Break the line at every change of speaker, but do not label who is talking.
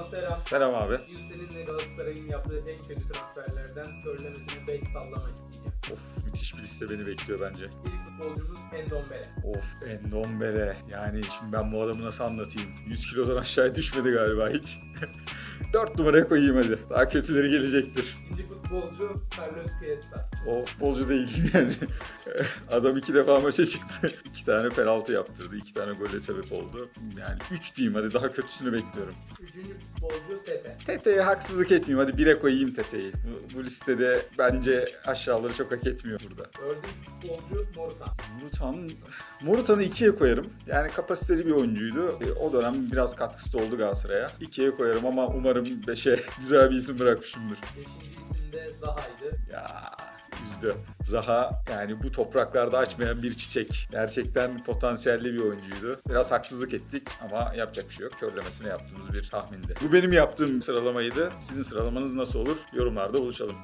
Kaan Selam.
Selam abi.
Seninle Galatasaray'ın yaptığı en kötü transferlerden körlemesine 5 sallama isteyeceğim.
Of müthiş bir liste beni bekliyor bence.
İlk futbolcumuz Endombele.
Of Endombele. Yani şimdi ben bu adamı nasıl anlatayım? 100 kilodan aşağıya düşmedi galiba hiç. 4 numaraya koyayım hadi. Daha kötüleri gelecektir.
İkinci futbolcu Carlos Cuesta.
O futbolcu değil yani. Adam iki defa maça çıktı. İki tane penaltı yaptırdı. iki tane gole sebep oldu. Yani 3 diyeyim hadi daha kötüsünü bekliyorum.
Üçüncü futbolcu Tete.
Tete'ye haksızlık etmeyeyim. Hadi bire koyayım Tete'yi. Bu, bu listede bence aşağıları çok hak etmiyor burada.
Dördüncü futbolcu Morutan.
Morutan, Morutan'ı ikiye koyarım. Yani kapasiteli bir oyuncuydu. E, o dönem biraz katkısı da oldu Galatasaray'a. İkiye koyarım ama umarım beşe güzel bir isim bırakmışımdır.
Beşinci isim de Zaha'ydı.
Ya üzdü. Zaha yani bu topraklarda açmayan bir çiçek. Gerçekten potansiyelli bir oyuncuydu. Biraz haksızlık ettik ama yapacak bir şey yok. Körlemesine yaptığımız bir tahmindi. Bu benim yaptığım sıralamaydı. Sizin sıralamanız nasıl olur? Yorumlarda buluşalım.